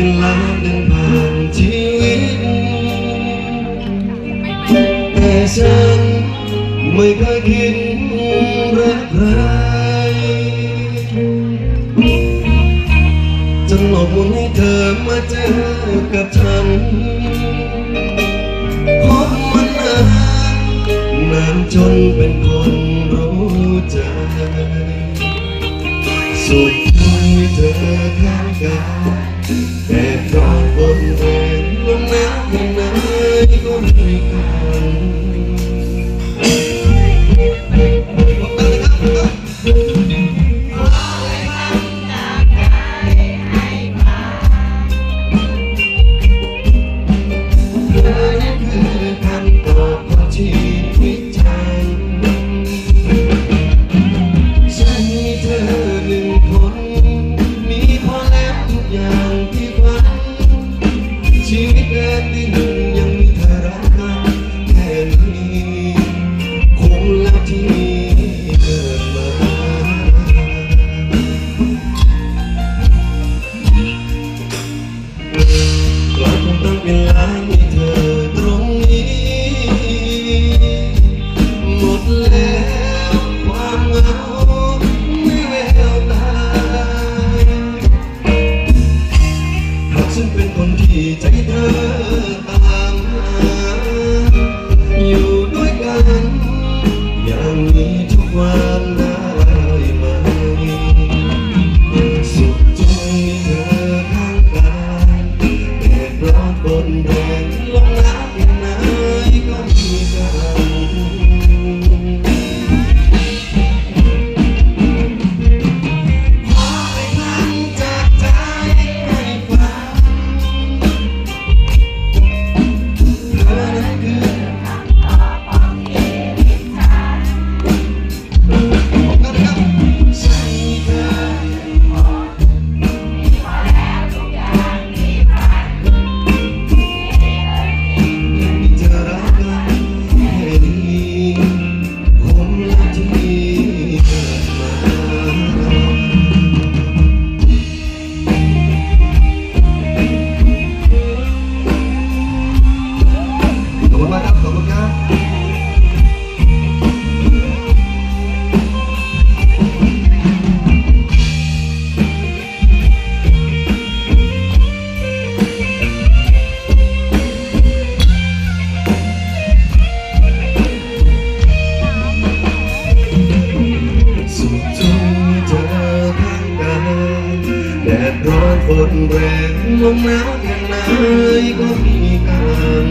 เป็นล้านหนึ่งผ่านชีวิต แต่ฉันไม่เคยคิดรักใครจนหลอกลนให้เธอมาเจอกับฉันพบมันนานนานจนเป็นคนรู้ใจสุดท้ายเธอข้างกาย ร้อนปนแรงลมหนาวอย่างไรก็มีกัง